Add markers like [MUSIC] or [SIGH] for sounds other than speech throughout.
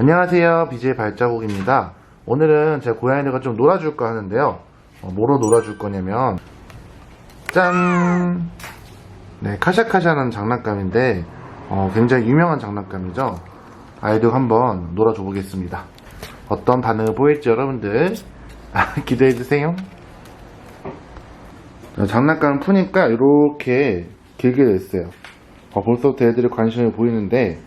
안녕하세요. BJ 발자국입니다. 오늘은 제 고양이들과 좀 놀아줄까 하는데요. 어, 뭐로 놀아줄 거냐면, 짠! 네, 카샤카샤라는 장난감인데, 어, 굉장히 유명한 장난감이죠. 아이들 한번 놀아줘 보겠습니다. 어떤 반응을 보일지 여러분들 [LAUGHS] 기대해주세요. 자, 장난감을 푸니까 이렇게 길게 됐어요. 어, 벌써부터 애들이 관심을 보이는데,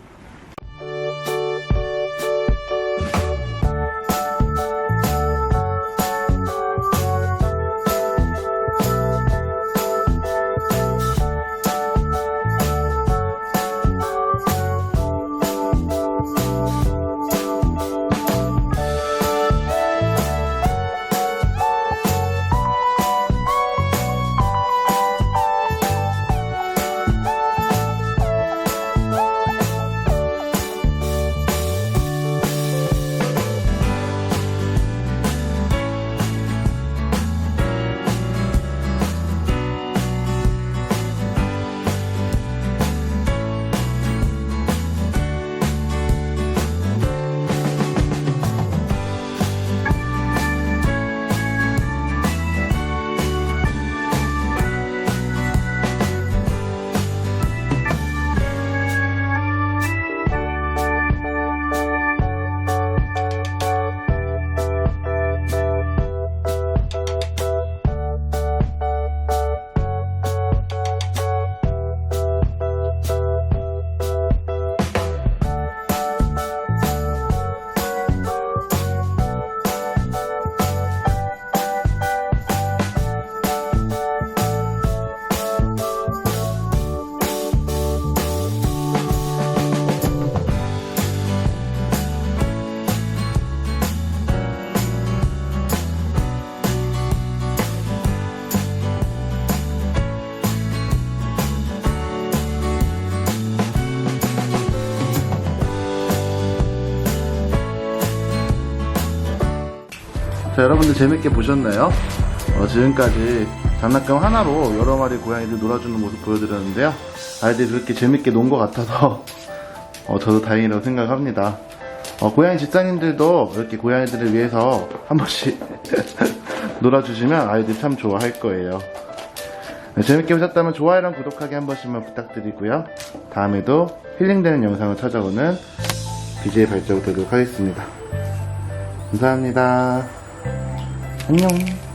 자, 여러분들 재밌게 보셨나요? 어, 지금까지 장난감 하나로 여러 마리 고양이들 놀아주는 모습 보여드렸는데요. 아이들이 그렇게 재밌게 논 것 같아서 [LAUGHS] 어, 저도 다행이라고 생각합니다. 어, 고양이 집사님들도 이렇게 고양이들을 위해서 한 번씩 [LAUGHS] 놀아주시면 아이들 참 좋아할 거예요. 네, 재밌게 보셨다면 좋아요랑 구독하기 한 번씩만 부탁드리고요. 다음에도 힐링되는 영상을 찾아오는 BJ 발자국 되도록 하겠습니다. 감사합니다. 안녕.